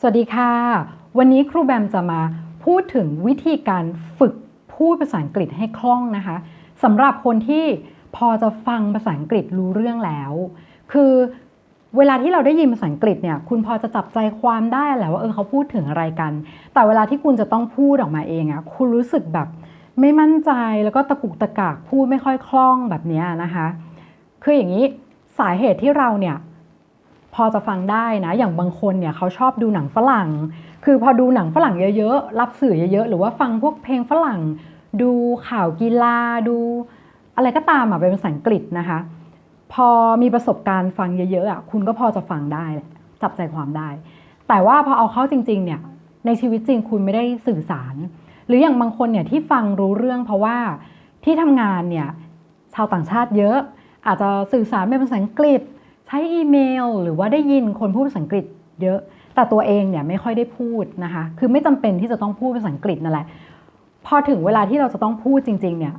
สวัสดีค่ะ วันนี้ครูแบมจะมาพูดถึงวิธีการฝึกพูดภาษาอังกฤษให้คล่องนะคะสำหรับคนที่พอจะฟังภาษาอังกฤษรู้เรื่องแล้ว คือเวลาที่เราได้ยินภาษาอังกฤษเนี่ยคุณพอจะจับใจความได้แหละว่าเออเขาพูดถึงอะไรกัน แต่เวลาที่คุณจะต้องพูดออกมาเองอะคุณรู้สึกแบบไม่มั่นใจแล้วก็ตะกุกตะกากพูดไม่ค่อยคล่องแบบนี้นะคะ คืออย่างนี้สาเหตุที่เราเนี่ย พอจะฟังได้นะ อย่างบางคนเนี่ยเขาชอบดูหนังฝรั่ง คือพอดูหนังฝรั่งเยอะๆ รับสื่อเยอะๆ หรือว่าฟังพวกเพลงฝรั่ง ดูข่าวกีฬา ดูอะไรก็ตามอะเป็นภาษาอังกฤษนะคะ พอมีประสบการณ์ฟังเยอะๆอะคุณก็พอจะฟังได้ จับใจความได้ แต่ว่าพอเอาเข้าจริง ๆ เนี่ย ในชีวิตจริงคุณไม่ได้สื่อสาร หรืออย่างบางคนเนี่ยที่ฟังรู้เรื่องเพราะว่าที่ทำงานเนี่ยชาวต่างชาติเยอะ อาจจะสื่อสารเป็นภาษาอังกฤษ ใช้อีเมลหรือว่าได้ยินคนพูดภาษาอังกฤษเยอะ แต่ตัวเองเนี่ยไม่ค่อยได้พูดนะคะ คือไม่จำเป็นที่จะต้องพูดภาษาอังกฤษนั่นแหละ พอถึงเวลาที่เราจะต้องพูดจริงๆเนี่ย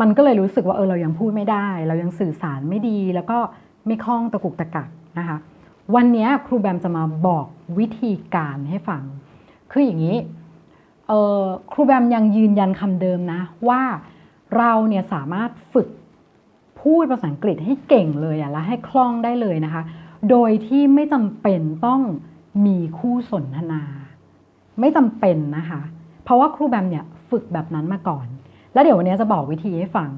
มันก็เลยรู้สึกว่าเออเรายังพูดไม่ได้ เรายังสื่อสารไม่ดี แล้วก็ไม่คล่องตะกุกตะกักนะคะ วันนี้ครูแบมจะมาบอกวิธีการให้ฟัง คืออย่างนี้เออครูแบมยังยืนยันคำเดิมนะว่าเราเนี่ยสามารถฝึก พูดภาษาอังกฤษให้เก่งเลยอะและให้คล่องได้เลยนะคะ โดยที่ไม่จำเป็นต้องมีคู่สนทนา ไม่จำเป็นนะคะ เพราะว่าครูแบมเนี่ยฝึกแบบนั้นมาก่อน แล้วเดี๋ยววันนี้จะบอกวิธีให้ฟัง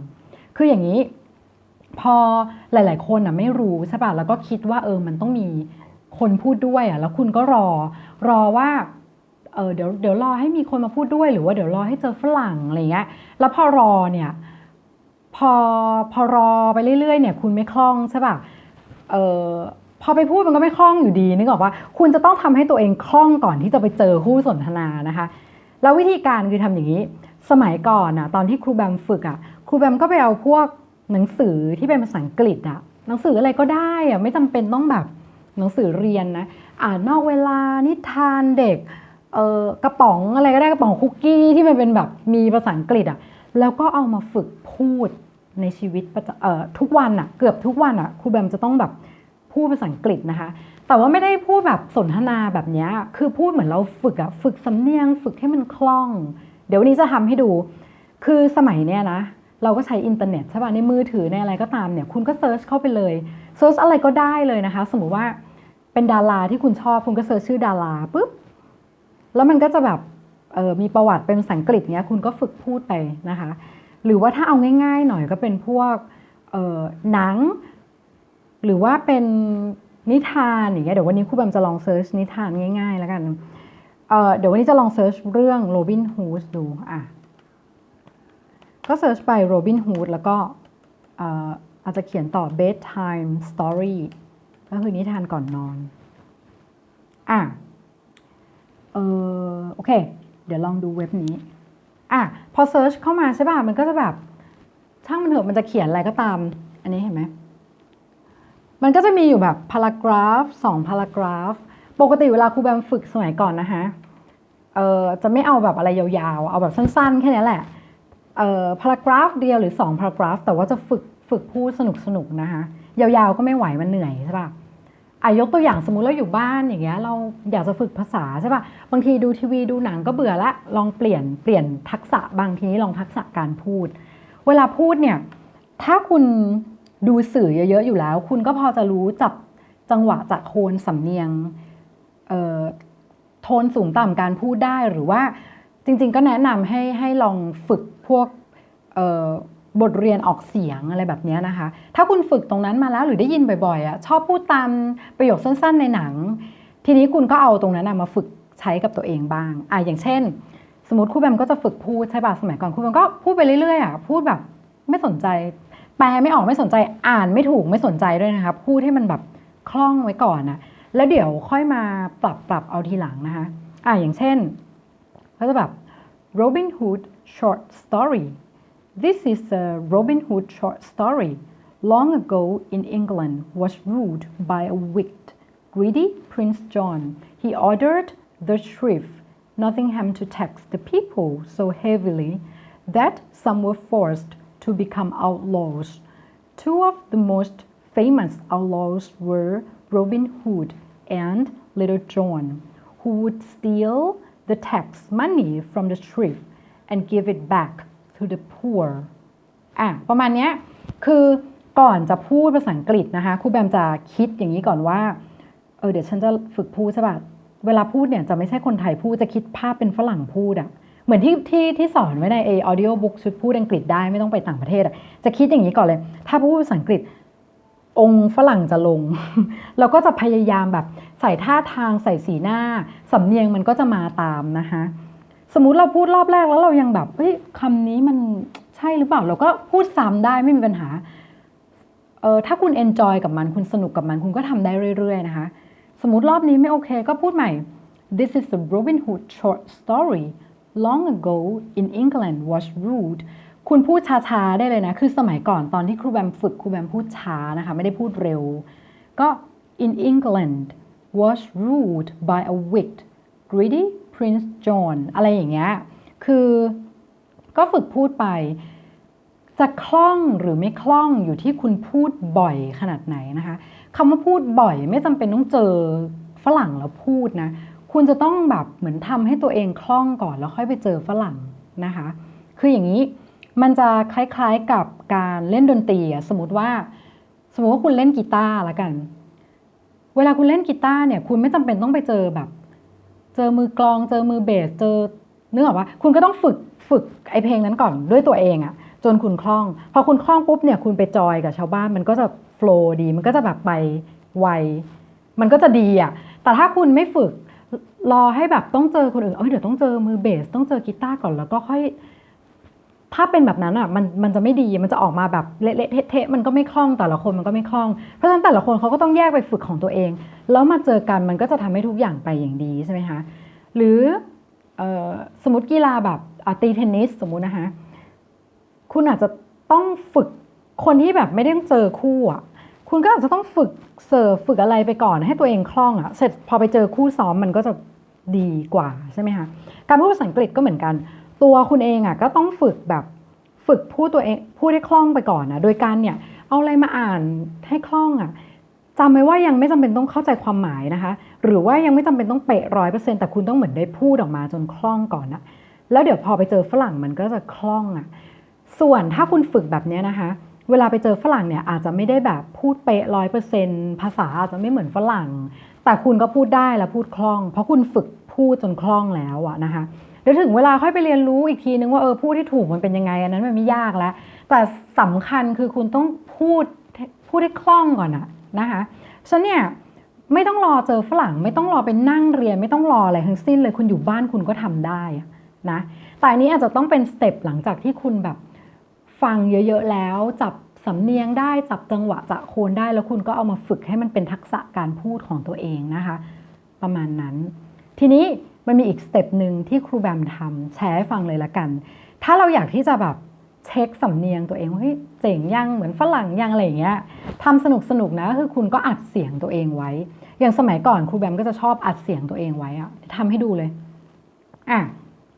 คืออย่างนี้ พอหลาย ๆ คนอะไม่รู้ใช่ป่ะแล้วก็คิดว่าเออมันต้องมีคนพูดด้วยอะแล้วคุณก็รอ รอว่าเออเดี๋ยวเดี๋ยวรอให้มีคนมาพูดด้วยหรือว่าเดี๋ยวรอให้เจอฝรั่งอะไรเงี้ยแล้วพอรอเนี่ย พอพอรอไปเรื่อยๆเนี่ยคุณไม่คล่องใช่ป่ะเออพอไปพูดมันก็ไม่คล่องอยู่ดีนึกออกว่าคุณจะต้องทำให้ตัวเองคล่องก่อนที่จะไปเจอคู่สนทนานะคะ แล้ววิธีการคือทำอย่างนี้ สมัยก่อนอะตอนที่ครูแบมฝึกอะครูแบมก็ไปเอาพวกหนังสือที่เป็นภาษาอังกฤษอะหนังสืออะไรก็ได้อะไม่จำเป็นต้องแบบหนังสือเรียนนะอ่านนอกเวลานิทานเด็กเออกระป๋องอะไรก็ได้กระป๋องคุกกี้ที่มันเป็นแบบมีภาษาอังกฤษอะแล้วก็เอามาฝึกพูด ในชีวิตทุกวันอะเกือบทุกวันอะครูแบมจะต้องแบบพูดภาษาอังกฤษนะคะ แต่ว่าไม่ได้พูดแบบสนทนาแบบนี้คือพูดเหมือนเราฝึกอะฝึกสำเนียง ฝึกให้มันคล่อง เดี๋ยววันนี้จะทำให้ดู คือสมัยเนี้ยนะ เราก็ใช้อินเทอร์เน็ตใช่ป่ะในมือถือในอะไรก็ตามเนี่ย คุณก็เซิร์ชเข้าไปเลยเซิร์ชอะไรก็ได้เลยนะคะ สมมุติว่าเป็นดาราที่คุณชอบคุณก็เซิร์ชชื่อดาราปุ๊บแล้วมันก็จะแบบออมีประวัติเป็นภาษาอังกฤษเนี้ยคุณก็ฝึกพูดไปนะคะ หรือว่าถ้าเอาง่ายๆหน่อยก็เป็นพวกหนัง หรือว่าเป็นนิทานอย่างเงี้ยเดี๋ยววันนี้ครูแบมจะลองเซิร์ชนิทานง่ายๆ แล้วกันเเดี๋ยววันนี้จะลองเซิร์ชเรื่องโรบินฮูดดูอะก็เซิร์ชไปโรบินฮูดแล้วก็อาจจะเขียนต่อ bedtime story ก็คือนิทานก่อนนอน อะ เออโอเค เดี๋ยวลองดูเว็บนี้ อะพอเซิร์ชเข้ามาใช่ป่ะมันก็จะแบบช่างมันเถอะมันจะเขียนอะไรก็ตาม อันนี้เห็นไหมมันก็จะมีอยู่แบบพารากราฟสองพารากราฟปกติเวลาครูแบมฝึกสมัยก่อนนะคะเออจะไม่เอาแบบอะไรยาวๆ เอาแบบสั้นๆ แค่นี้แหละเออพารากราฟเดียวหรือ2พารากราฟแต่ว่าจะฝึกฝึกพูดสนุกๆนะคะยาวๆก็ไม่ไหวมันเหนื่อยใช่ป่ะ อายกตัวอย่างสมมุติเราอยู่บ้านอย่างเงี้ยเราอยากจะฝึกภาษาใช่ป่ะบางทีดูทีวีดูหนังก็เบื่อละลองเปลี่ยนเปลี่ยนทักษะบางทีลองทักษะการพูด เวลาพูดเนี่ยถ้าคุณดูสื่อเยอะๆอยู่แล้ว คุณก็พอจะรู้จับจังหวะจากโทนสำเนียงโทนสูงต่ำการพูดได้หรือว่าจริง ๆ ก็แนะนำให้ให้ลองฝึกพวก บทเรียนออกเสียงอะไรแบบนี้นะคะ ถ้าคุณฝึกตรงนั้นมาแล้วหรือได้ยินบ่อยๆอะชอบพูดตามประโยคสั้นๆในหนัง ทีนี้คุณก็เอาตรงนั้นมาฝึกใช้กับตัวเองบ้างอะอย่างเช่น สมมติครูแบมก็จะฝึกพูดใช่ป่ะสมัยก่อนครูแบมก็พูดไปเรื่อยๆอะพูดแบบไม่สนใจ แปลไม่ออกไม่สนใจอ่านไม่ถูกไม่สนใจด้วยนะคะพูดให้มันแบบคล่องไว้ก่อนนะแล้วเดี๋ยวค่อยมาปรับปรับเอาทีหลังนะคะอะอย่างเช่นก็จะแบบ Robin Hood short story This is a Robin Hood short story. Long ago in England was ruled by a wicked, greedy Prince John. He ordered the sheriff Nottingham to tax the people so heavily that some were forced to become outlaws. Two of the most famous outlaws were Robin Hood and Little John, who would steal the tax money from the thrift and give it back to the poor อะประมาณเนี้ยคือก่อนจะพูดภาษาอังกฤษนะคะครูแบมจะคิดอย่างนี้ก่อนว่าเออเดี๋ยวฉันจะฝึกพูดใช่ปะเวลาพูดเนี่ยจะไม่ใช่คนไทยพูดจะคิดภาพเป็นฝรั่งพูดอะเหมือนที่ที่ที่สอนไว้ในเอออดิโอบุ๊กชุดพูดอังกฤษได้ไม่ต้องไปต่างประเทศอะจะคิดอย่างนี้ก่อนเลย ถ้าพูดภาษาอังกฤษองค์ฝรั่งจะลง เราก็จะพยายามแบบใส่ท่าทางใส่สีหน้า สำเนียงมันก็จะมาตามนะคะ สมมติเราพูดรอบแรกแล้วเรายังแบบเฮ้ยคำนี้มันใช่หรือเปล่า เราก็พูดซ้ำได้ไม่มีปัญหาเออถ้าคุณ enjoy กับมันคุณสนุกกับมันคุณก็ทำได้เรื่อย ๆ นะคะ สมมติรอบนี้ไม่โอเคก็พูดใหม่ This is a Robin Hood short story long ago in England was rude คุณพูดช้าๆได้เลยนะ คือสมัยก่อนตอนที่ครูแบมฝึกครูแบมพูดช้านะคะ ไม่ได้พูดเร็ว ก็ in England was ruled by a wicked greedy Prince John อะไรอย่างเงี้ย คือก็ฝึกพูดไป จะคล่องหรือไม่คล่องอยู่ที่คุณพูดบ่อยขนาดไหนนะคะคำว่าพูดบ่อยไม่จำเป็นต้องเจอฝรั่งแล้วพูดนะ คุณจะต้องแบบเหมือนทำให้ตัวเองคล่องก่อนแล้วค่อยไปเจอฝรั่งนะคะ คืออย่างนี้มันจะคล้ายๆกับการเล่นดนตรีอะสมมติว่า สมมติว่าคุณเล่นกีตาร์ละกัน เวลาคุณเล่นกีตาร์เนี่ย คุณไม่จำเป็นต้องไปเจอแบบ เจอมือกลองเจอมือเบสเจอเนื้อออกว่าคุณก็ต้องฝึกฝึกไอเพลงนั้นก่อนด้วยตัวเองอะจนคุณคล่อง พอคุณคล่องปุ๊บเนี่ยคุณไปจอยกับชาวบ้าน มันก็จะโฟล์ดี มันก็จะแบบไปไวมันก็จะดีอะแต่ถ้าคุณไม่ฝึกรอให้แบบต้องเจอคนอื่นเอ้ยเดี๋ยวต้องเจอมือเบสต้องเจอกีตาร์ก่อนแล้วก็ค่อย ถ้าเป็นแบบนั้นอะมันมันจะไม่ดีมันจะออกมาแบบเละเทะมันก็ไม่คล่องแต่ละคนมันก็ไม่คล่อง เพราะฉะนั้นแต่ละคนเขาก็ต้องแยกไปฝึกของตัวเอง แล้วมาเจอกันมันก็จะทำให้ทุกอย่างไปอย่างดีใช่ไหมคะหรืออสมมติกีฬาแบบตีเทนนิสสมมุตินะคะคุณอาจจะต้องฝึกคนที่แบบไม่ได้ต้องเจอคู่อะคุณก็อาจจะต้องฝึกเสิร์ฟฝึกอะไรไปก่อนให้ตัวเองคล่องอะเสร็จพอไปเจอคู่ซ้อมมันก็จะดีกว่าใช่ไหมคะการพูดภาษาอังกฤษก็เหมือนกัน ตัวคุณเองอะก็ต้องฝึกแบบฝึกพูดตัวเองพูดให้คล่องไปก่อนนะโดยการเนี่ยเอาอะไรมาอ่านให้คล่องอะจำไว้ว่ายังไม่จำเป็นต้องเข้าใจความหมายนะคะ หรือว่ายังไม่จำเป็นต้องเป๊ะร้อยเปอร์เซ็นต์แต่คุณต้องเหมือนได้พูดออกมาจนคล่องก่อนนะแล้วเดี๋ยวพอไปเจอฝรั่งมันก็จะคล่องอะส่วนถ้าคุณฝึกแบบเนี้ยนะคะ เวลาไปเจอฝรั่งเนี่ยอาจจะไม่ได้แบบพูดเป๊ะร้อยเปอร์เซ็นต์ภาษาอาจจะไม่เหมือนฝรั่ง แต่คุณก็พูดได้และพูดคล่อง เพราะคุณฝึกพูดจนคล่องแล้วอะนะคะ เดี๋ยวถึงเวลาค่อยไปเรียนรู้อีกทีนึงว่าเออพูดที่ถูกมันเป็นยังไงอันนั้นมันไม่ยากแล้ว แต่สำคัญคือคุณต้องพูดพูดให้คล่องก่อนอะนะคะฉะนั้นเนี่ยไม่ต้องรอเจอฝรั่ง ไม่ต้องรอไปนั่งเรียน ไม่ต้องรออะไรทั้งสิ้นเลยคุณอยู่บ้านคุณก็ทำได้นะแต่อันนี้อาจจะต้องเป็นสเต็ปหลังจากที่คุณแบบฟังเยอะๆแล้ว จับสำเนียงได้จับจังหวะจะโคนได้แล้วคุณก็เอามาฝึกให้มันเป็นทักษะการพูดของตัวเองนะคะ ประมาณนั้น ทีนี้ มันมีอีกสเต็ปหนึ่งที่ครูแบมทำแชร์ให้ฟังเลยละกัน ถ้าเราอยากที่จะแบบเช็คสำเนียงตัวเองว่าเฮ้ยเจ๋งยังเหมือนฝรั่งยังอะไรอย่างเงี้ยทำสนุกสนุกนะคือคุณก็อัดเสียงตัวเองไว้ อย่างสมัยก่อนครูแบมก็จะชอบอัดเสียงตัวเองไว้อะทำให้ดูเลยอะ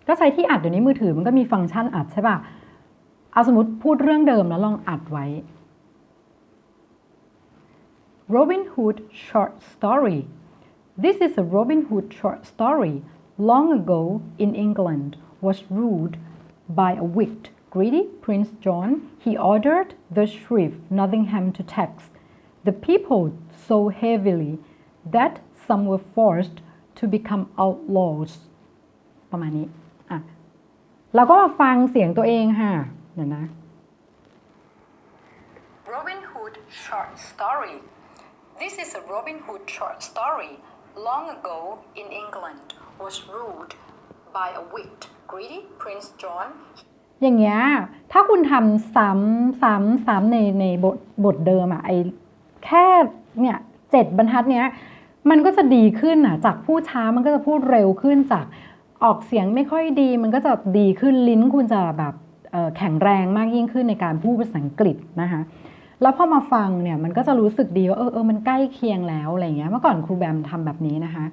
ก็ใช้ที่อัดเดี๋ยวนี้มือถือมันก็มีฟังก์ชันอัดใช่ป่ะเอาสมมติพูดเรื่องเดิมแล้วลองอัดไว้ Robin Hood short story This is a Robin Hood short story. Long ago in England was ruled by a wicked, greedy Prince John. He ordered the sheriff Nottingham to tax the people so heavily that some were forced to become outlaws. ประมาณนี้อ่ะเราก็มาฟังเสียงตัวเองค่ะเดี๋ยวนะ Robin Hood short story. This is a Robin Hood short story. Long ago in England Was ruled by a wicked, greedy Prince John. อย่างเงี้ย ถ้าคุณทำซ้ำซ้ำซ้ำในในบทบทเดิมอะไอแค่เนี่ยเจ็ดบรรทัดเนี้ย มันก็จะดีขึ้นอะจากพูดช้ามันก็จะพูดเร็วขึ้นจากออกเสียงไม่ค่อยดี มันก็จะดีขึ้นลิ้นคุณจะแบบแข็งแรงมากยิ่งขึ้นในการพูดภาษาอังกฤษนะคะ แล้วพอมาฟังเนี่ยมันก็จะรู้สึกดีว่าเออเออมันใกล้เคียงแล้วอะไรเงี้ย เมื่อก่อนครูแบมทำแบบนี้นะคะ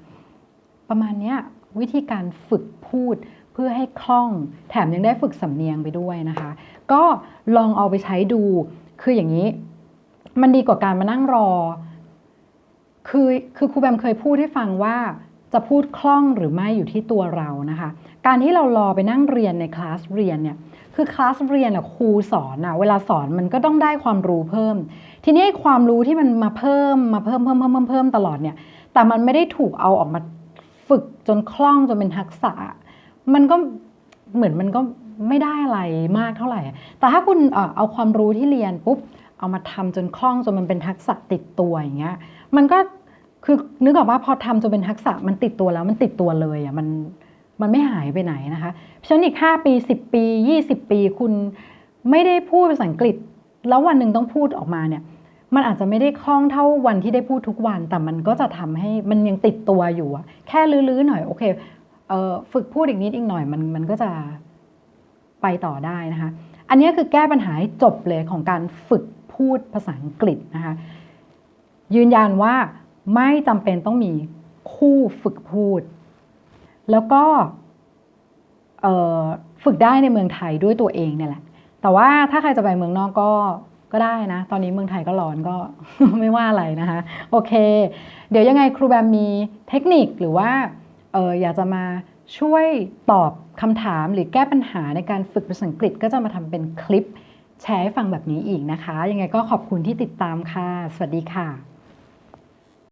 ประมาณเนี้ย วิธีการฝึกพูดเพื่อให้คล่อง แถมยังได้ฝึกสำเนียงไปด้วยนะคะ ก็ลองเอาไปใช้ดูคืออย่างนี้ มันดีกว่าการมานั่งรอ คือคือครูแบมเคยพูดให้ฟังว่าจะพูดคล่องหรือไม่อยู่ที่ตัวเรานะคะ การที่เรารอไปนั่งเรียนในคลาสเรียนเนี่ยคือคลาสเรียนอะครูสอนอะเวลาสอนมันก็ต้องได้ความรู้เพิ่ม ทีนี้ความรู้ที่มันมาเพิ่มมาเพิ่มเพิ่มเพิ่มเพิ่มตลอดเนี่ย แต่มันไม่ได้ถูกเอาออกมา ฝึกจนคล่องจนเป็นทักษะ มันก็เหมือนมันก็ไม่ได้อะไรมากเท่าไหร่ แต่ถ้าคุณเอาความรู้ที่เรียนปุ๊บเอามาทำจนคล่องจนมันเป็นทักษะติดตัวอย่างเงี้ย มันก็คือนึกออกว่าพอทำจนเป็นทักษะมันติดตัวแล้วมันติดตัวเลยอะมันมันไม่หายไปไหนนะคะเพราะฉะนั้นอีก 5 ปี 10 ปี 20 ปีคุณไม่ได้พูดภาษาอังกฤษ แล้ววันหนึ่งต้องพูดออกมาเนี่ย มันอาจจะไม่ได้คล่องเท่าวันที่ได้พูดทุกวัน แต่มันก็จะทำให้มันยังติดตัวอยู่อะแค่ลื้อๆหน่อยโอเคเออฝึกพูดอีกนิดอีกหน่อยมันมันก็จะไปต่อได้นะคะ อันนี้คือแก้ปัญหาให้จบเลยของการฝึกพูดภาษาอังกฤษนะคะ ยืนยันว่าไม่จำเป็นต้องมีคู่ฝึกพูด แล้วก็ฝึกได้ในเมืองไทยด้วยตัวเองเนี่ยแหละ แต่ว่าถ้าใครจะไปเมืองนอกก็ ก็ได้นะ ตอนนี้เมืองไทยก็ร้อนก็ไม่ว่าอะไรนะคะ โอเค เดี๋ยวยังไงครูแบมมีเทคนิคหรือว่าเอออยากจะมาช่วยตอบคำถามหรือแก้ปัญหาในการฝึกภาษาอังกฤษก็จะมาทำเป็นคลิปแชร์ให้ฟังแบบนี้อีกนะคะ ยังไงก็ขอบคุณที่ติดตามค่ะ สวัสดีค่ะ